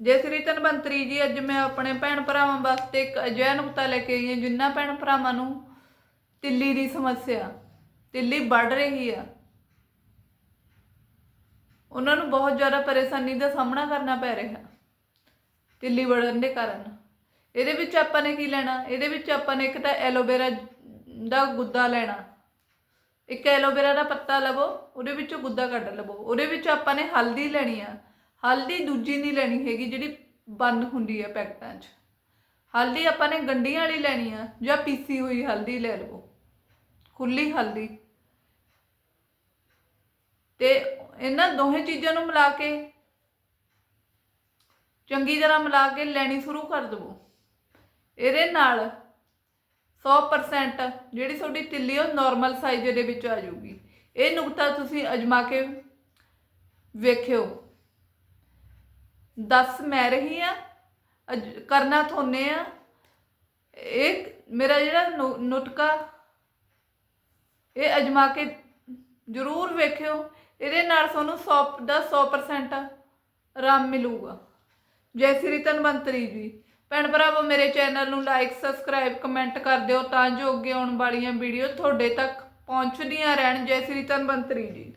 ਜੇ ਸ੍ਰੀ ਧਨਵੰਤਰੀ ਜੀ ਅੱਜ ਮੈਂ ਆਪਣੇ ਭੈਣ ਭਰਾਵਾਂ ਵਾਸਤੇ ਇੱਕ ਅਜਿਹਾ ਨੁਕਤਾ ਲੈ ਕੇ ਆਈ ਹਾਂ ਜਿਨ੍ਹਾਂ ਭੈਣ ਭਰਾਵਾਂ ਨੂੰ ਤਿੱਲੀ ਦੀ ਸਮੱਸਿਆ, ਤਿੱਲੀ ਵੱਧ ਰਹੀ ਆ, ਉਹਨਾਂ ਨੂੰ ਬਹੁਤ ਜ਼ਿਆਦਾ ਪਰੇਸ਼ਾਨੀ ਦਾ ਸਾਹਮਣਾ ਕਰਨਾ ਪੈ ਰਿਹਾ, ਤਿੱਲੀ ਵੜਨ ਦੇ ਕਾਰਨ। ਇਹਦੇ ਵਿੱਚ ਆਪਾਂ ਨੇ ਕੀ ਲੈਣਾ? ਇਹਦੇ ਵਿੱਚ ਆਪਾਂ ਨੇ ਇੱਕ ਤਾਂ ਐਲੋਵੇਰਾ ਦਾ ਗੁੱਦਾ ਲੈਣਾ। ਇੱਕ ਐਲੋਵੇਰਾ ਦਾ ਪੱਤਾ ਲਵੋ, ਉਹਦੇ ਵਿੱਚੋਂ ਗੁੱਦਾ ਕੱਢ ਲਵੋ। ਉਹਦੇ ਵਿੱਚ ਆਪਾਂ ਨੇ ਹਲਦੀ ਲੈਣੀ ਆ। ਹਲਦੀ ਦੂਜੀ ਨਹੀਂ ਲੈਣੀ ਹੈਗੀ ਜਿਹੜੀ ਬੰਦ ਹੁੰਦੀ ਹੈ ਪੈਕਟਾਂ 'ਚ। ਹਲਦੀ ਆਪਾਂ ਨੇ ਗੰਡੀਆਂ ਵਾਲੀ ਲੈਣੀ ਆ, ਜਾਂ ਪੀਸੀ ਹੋਈ ਹਲਦੀ ਲੈ ਲਵੋ। ਖੁੱਲੀ ਹਲਦੀ। ਤੇ ਇਹਨਾਂ ਦੋਹੇ ਚੀਜ਼ਾਂ ਨੂੰ ਮਿਲਾ ਕੇ, ਚੰਗੀ ਤਰ੍ਹਾਂ ਮਿਲਾ ਕੇ ਲੈਣੀ ਸ਼ੁਰੂ ਕਰ ਦਵੋ। ਇਹਦੇ ਨਾਲ 100% ਜਿਹੜੀ ਤੁਹਾਡੀ ਤਿੱਲੀ ਉਹ ਨਾਰਮਲ ਸਾਈਜ਼ ਦੇ ਵਿੱਚ ਆ ਜਾਊਗੀ। ਇਹ ਨੁਕਤਾ ਤੁਸੀਂ ਅਜਮਾ ਕੇ ਵੇਖਿਓ। ਦੱਸ ਮੈਂ ਰਹੀ ਆ, ਅਜ- ਕਰਨਾ ਥੋਨੇ ਆ। ਇਹ ਮੇਰਾ ਜਿਹੜਾ ਨੁ- ਨੁਟਕਾ, ਇਹ ਅਜਮਾ ਕੇ ਜ਼ਰੂਰ ਵੇਖਿਓ। ਇਹਦੇ ਨਾਲ ਤੁਹਾਨੂੰ 100 ਦਾ 100% ਆਰਾਮ ਮਿਲੂਗਾ। ਜੈ ਸ੍ਰੀ ਧਨਵੰਤਰੀ ਜੀ। ਭੈਣ ਭਰਾਵੋ, ਮੇਰੇ ਚੈਨਲ ਨੂੰ ਲਾਈਕ ਸਬਸਕ੍ਰਾਈਬ ਕਮੈਂਟ ਕਰ ਦਿਓ ਤਾਂ ਜੋ ਅੱਗੇ ਆਉਣ ਵਾਲੀਆਂ ਵੀਡੀਓ ਤੁਹਾਡੇ ਤੱਕ ਪਹੁੰਚਦੀਆਂ ਰਹਿਣ। ਜੈ ਸ੍ਰੀ ਧਨਵੰਤਰੀ ਜੀ।